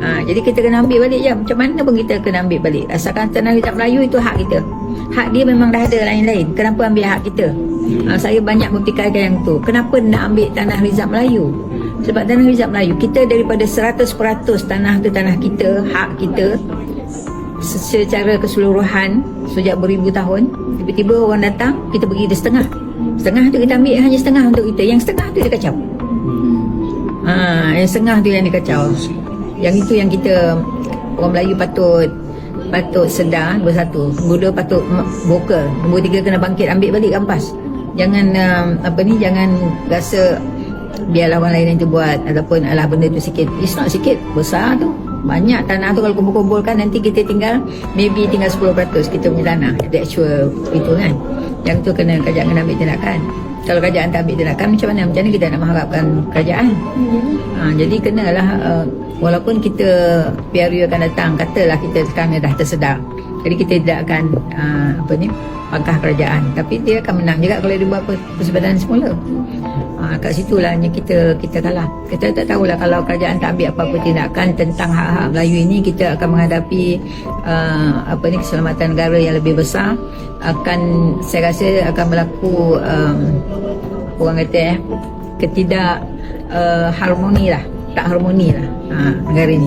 Ha, jadi kita kena ambil balik je. Macam mana pun kita kena ambil balik. Asalkan tanah hijab Melayu itu hak kita. Hak dia memang dah ada lain-lain. Kenapa ambil hak kita? Ha, saya banyak memfikirkan yang tu. Kenapa nak ambil tanah rizab Melayu? Sebab tanah rizab Melayu, kita daripada 100% tanah tu tanah kita, hak kita, se- secara keseluruhan sejak beribu tahun tiba-tiba orang datang kita bagi dia setengah setengah tu kita ambil hanya setengah untuk kita yang setengah tu dia kacau ha, yang setengah tu yang dia kacau yang itu yang kita orang Melayu patut patut sedar nombor satu nombor dua patut vokal. Nombor tiga kena bangkit ambil balik kampas jangan um, apa ni jangan rasa biarlah orang lain yang tu buat ataupun alah benda tu sikit. It's not sikit besar tu. Banyak tanah tu kalau kumpul-kumpulkan nanti kita tinggal maybe tinggal 10% kita punya tanah. The actual itu kan. Yang tu kena kerajaan kena ambil tindakan kalau kerajaan tak ambil tindakan macam mana? Macam mana kita nak mengharapkan kerajaan? Ha, jadi kenalah uh, walaupun kita PRU akan datang katalah kita sekarang dah tersedar. Jadi kita tidak akan uh, apa ni pangkah kerajaan. Tapi dia akan menang juga kalau dia buat per- persebadanan semula ha, kat situlah hanya kita kita kalah. Kita tak tahulah kalau kerajaan tak ambil apa-apa tindakan tentang hak-hak Melayu ini kita akan menghadapi uh, apa ni keselamatan negara yang lebih besar. Akan saya rasa akan berlaku um, orang kata eh ketidak uh, harmoni lah. Tak harmoni lah ha, negara ini